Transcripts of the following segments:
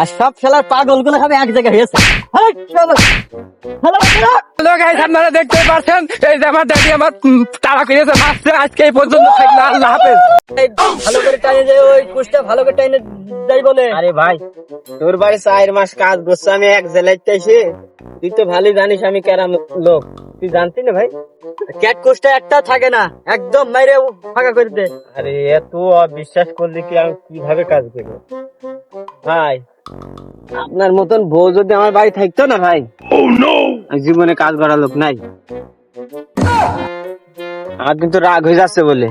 আর সব খেলার পাগলগুলো এক জায়গায় হয়েছে। হ্যালো, গাইস আপনারা দেখতে পাচ্ছেন এই যে আমার ড্যাডি আমার তাড়া করেছে মারছে আজকে এই পর্যন্ত আল্লাহ হাফেজ। ভালো করে টাইনে যে ওই কুষ্টা ভালো করে টাইনে যাই বলে। আরে ভাই তোর বাড়ি চার মাস কাজ করছে আমি এক জেলায় তুই তো ভালোই জানিস আমি কেরাম লোক। তুই জানতি না ভাই? ক্যাট কুষ্টা একটা থাকে না একদম মাইরে ফাঁকা করে দে। আরে এত অবিশ্বাস করলি কি আমি কীভাবে কাজ করব ভাই আপনার মতন বউ যদি আমার বাড়ি থাকতো না ভাই? জীবনে কাজ করার লোক নাই। আমার কিন্তু রাগ হয়ে যাচ্ছে বলে।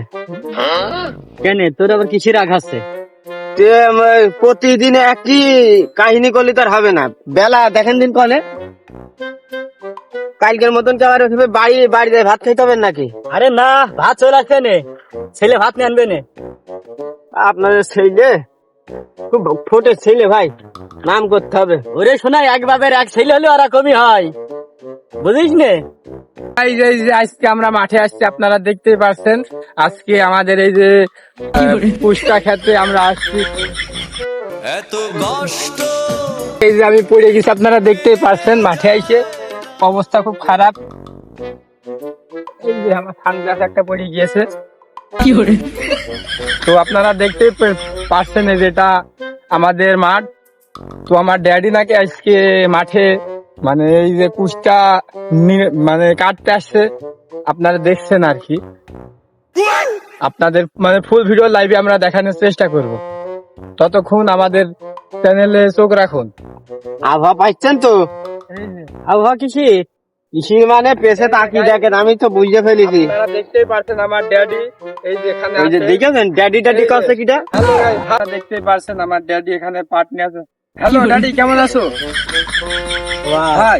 কেন তোর আবার কিসের রাগ আছে? প্রতিদিন একই কাহিনী করলে তো আর হবে না। বেলা দেখেন দিন কলে কালকের মতন কি আবার ওখানে বাড়ি বাড়িতে ভাত খাইতে হবে নাকি? আরে না ভাত চলে আসবে নে। ছেলে ভাত নিয়ে আনবে নে। আপনাদের ছেলে? খুব ফোটে ছেলে ভাই। নাম করতে হবে। ওরে শোনা এক বাবের এক ছেলে হলে ওরা কমই হয়। বুঝিস নে? এই যে আজকে আমরা মাঠে আসছি আপনারা দেখতেই পাচ্ছেন আজকে আমাদের এই যে পুষ্টা খেতে আমরা আসছি। এত এই যে আমি পড়ে গেছি আপনারা দেখতেই পাচ্ছেন মাঠে আইসে অবস্থা খুব খারাপ। এই যে আমার সানগ্লাস একটা পড়ে গিয়েছে। তো আপনারা দেখতেই পে- পাচ্ছেন এই যেটা আমাদের মাঠ তো আমার ড্যাডি নাকি আজকে মাঠে মানে এই যে কুচটা মানে কাটতে আসছে আপনারা দেখছেন আর কি। আপনাদের মানে ফুল ভিডিও লাইভে আমরা দেখানোর চেষ্টা করব। ততক্ষণ আমাদের চ্যানেলে চোখ রাখুন। আবহাওয়া পাইছেন তো? আবহাওয়া কিসি মানে পেছে তাকি দেখেন আমি তো বুঝতে ফেলেছি। আপনারা দেখতেই পারছেন আমার ড্যাডি এই যে এখানে ওই যে দেখেছেন ড্যাডি ড্যাডি করছে কিটা? হ্যালো আপনারা দেখতেই পারছেন আমার ড্যাডি এখানে পাট নিয়ে আছে। হ্যালো ড্যাডি কেমন আছো? হাই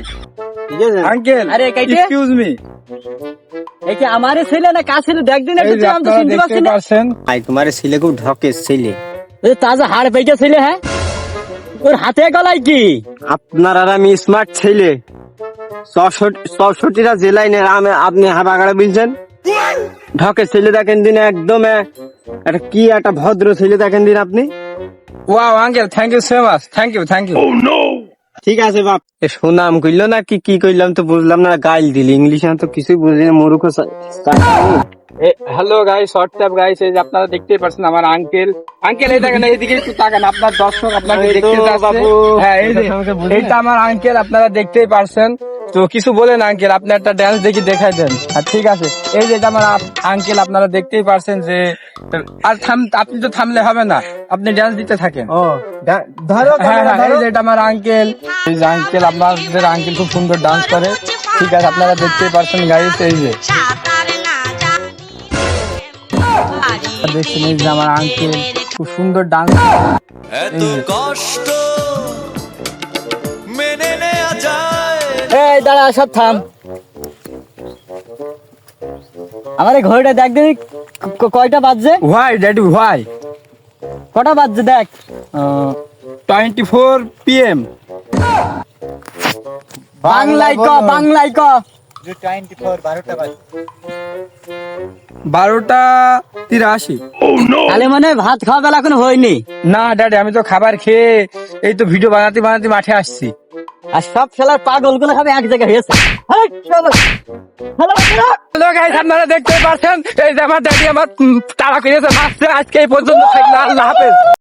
আঙ্কেল আরে, কাইটে? এক্সকিউজ মি এই আমারে ছেলে না কার ছেলে দেখ দিন একটু আমি তো চিনতে পারছি না ভাই তোমার ছেলে খুব ঢকে ছেলে। তাজা হাড় পেকে ছেলে হ্যাঁ? ওর হাতে গলায় কি? আপনার আর আমি স্মার্ট ছেলে। চৌষট্টিটা জেলায় নেই আমি আপনি হাবাগাড়া বলছেন? ঢকে ছেলে দেখেন দিন একদম একটা কি একটা ভদ্র ছেলে দেখেন দিন আপনি। Wow uncle thank you so much thank you thank you ঠিক আছে বাপ। এ সুনাম কইলো না কি কি কইলাম তো বুঝলাম না গাইল দিলি। ইংলিশ তো কিছুই বুঝলি না মূর্খ হ্যালো গাইস হোয়াটসঅ্যাপ গাইস এই যে আপনারা দেখতেই পাচ্ছেন আমার আঙ্কেল আঙ্কেল এই দেখেন এইদিকে একটু তাকান আপনার দর্শক আপনাকে এই তো দেখতে যাচ্ছে হ্যাঁ এই যে এইটা আমার আঙ্কেল আপনারা দেখতেই পারছেন। তো কিছু বলেন আঙ্কেল। আপনি একটা ড্যান্স দেখি দেখাই দেন। আর ঠিক আছে। এই যে এটা আমার আঙ্কেল আপনারা দেখতেই পারছেন যে আর থাম আপনি তো থামলে হবে না। আপনি ড্যান্স দিতে থাকেন। ও ধরো হ্যাঁ হ্যাঁ এই যে এটা আমার আঙ্কেল। এই যে আঙ্কেল আপনাদের আঙ্কেল খুব সুন্দর ডান্স করে। ঠিক আছে আপনারা দেখতেই পারছেন গাইস এই যে। দেখছেন এই যে আমার আঙ্কেল খুব সুন্দর ডান্স এত কষ্ট। দাঁড়া সব থাম। আমার এই ঘড়িটা দেখ দিন ক- কয়টা বাজছে? Why daddy why. কটা বাজছে দেখ। টোয়েন্টি ফোর পিএম বাংলায় ক বাংলায় ক। বারোটা তিরাশি। তাহলে মানে ভাত খাওয়া বেলা এখনও হয়নি। না ড্যাডি আমি তো খাবার খেয়ে এই তো ভিডিও বানাতে বানাতে মাঠে আসছি। আর সব খেলার পাগলগুলো সব এক জায়গায় আপনারা দেখতে পাচ্ছেন, এই যে আমার ড্যাডি আমার তারা মারছে, আজকে এই পর্যন্ত আল্লাহ হাফেজ।